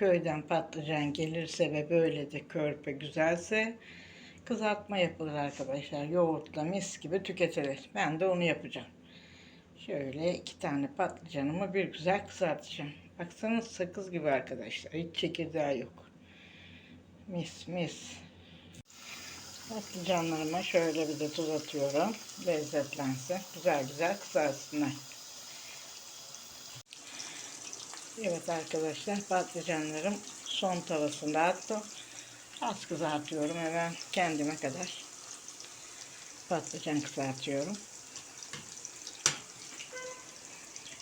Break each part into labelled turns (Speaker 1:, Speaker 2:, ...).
Speaker 1: köyden patlıcan gelirse ve böyle de körpe güzelse kızartma yapılır arkadaşlar. Yoğurtla mis gibi tüketilir. Ben de onu yapacağım. Şöyle iki tane patlıcanımı bir güzel kızartacağım. Baksanız sakız gibi arkadaşlar. Hiç çekirdeği yok. Mis mis. Patlıcanlarıma şöyle bir de tuz atıyorum. Lezzetlensin. Güzel güzel kızarsınlar. Evet arkadaşlar patlıcanlarım son tavasında attım. Az kızartıyorum hemen kendime kadar. Patlıcan kızartıyorum.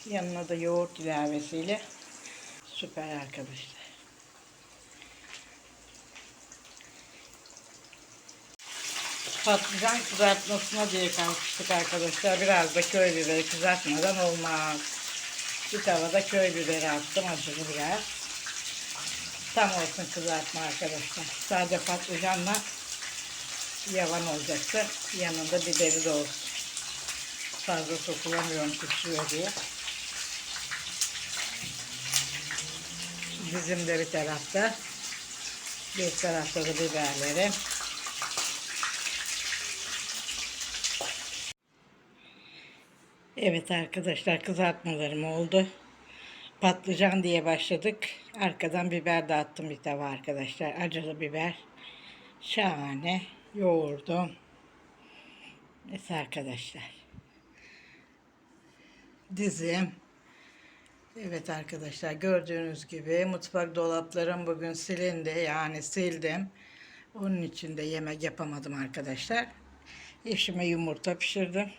Speaker 1: Yanına da yoğurt ilavesiyle süper arkadaşlar. Patlıcan kızartmasına diye kalkıştık arkadaşlar. Biraz da köy kızartmadan olmaz. Bir tavada köy biberi attım acılı biber. Tam olsun kızartma arkadaşlar. Sadece patlıcanla yavan olacaksa yanında biberi de olsun. Fazla sokulamıyorum kusuyor diye. Bizim de bir tarafta. Bir tarafta da biberleri. Evet arkadaşlar kızartmalarım oldu. Patlıcan diye başladık. Arkadan biber de attım bir tava arkadaşlar. Acılı biber. Şahane. Yoğurdum. Evet arkadaşlar. Dizim. Evet arkadaşlar gördüğünüz gibi mutfak dolaplarım bugün silindi. Yani sildim. Onun için de yemek yapamadım arkadaşlar. Eşime yumurta pişirdim.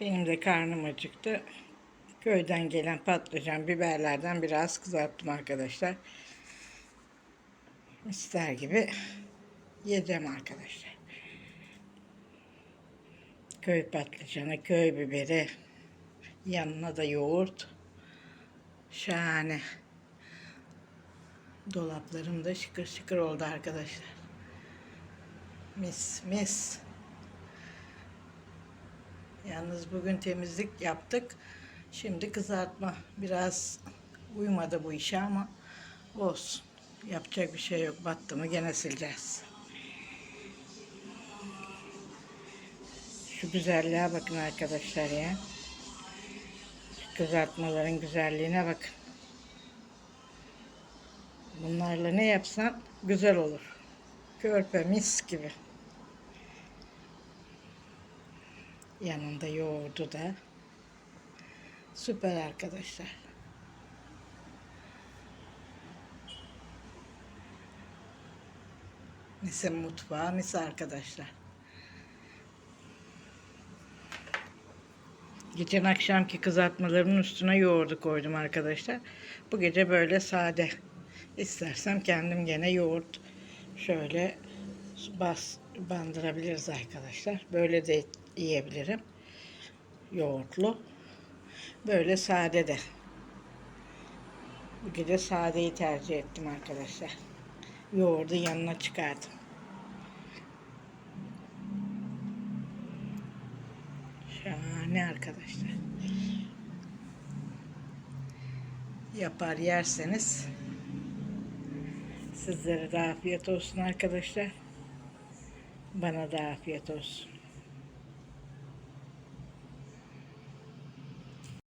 Speaker 1: Benim de karnım acıktı. Köyden gelen patlıcan, biberlerden biraz kızarttım arkadaşlar. İster gibi yiyeceğim arkadaşlar. Köy patlıcanı, köy biberi, yanına da yoğurt. Şahane. Dolaplarım da şıkır şıkır oldu arkadaşlar. Mis mis. Yalnız bugün temizlik yaptık. Şimdi kızartma. Biraz uymadı bu işe ama olsun. Yapacak bir şey yok. Battı mı gene sileceğiz. Şu güzelliğe bakın arkadaşlar ya. Şu kızartmaların güzelliğine bakın. Bunlarla ne yapsan güzel olur. Körpe mis gibi. Yanında yoğurdu da. Süper arkadaşlar. Mise mutfağı, mis arkadaşlar. Geçen akşamki kızartmalarımın üstüne yoğurdu koydum arkadaşlar. Bu gece böyle sade. İstersem kendim gene yoğurt şöyle bas bandırabiliriz arkadaşlar. Böyle de yiyebilirim. Yoğurtlu. Böyle sade de. Bu gece sadeyi tercih ettim arkadaşlar. Yoğurdu yanına çıkardım. Şahane arkadaşlar. Yapar yerseniz sizlere de afiyet olsun arkadaşlar. Bana da afiyet olsun.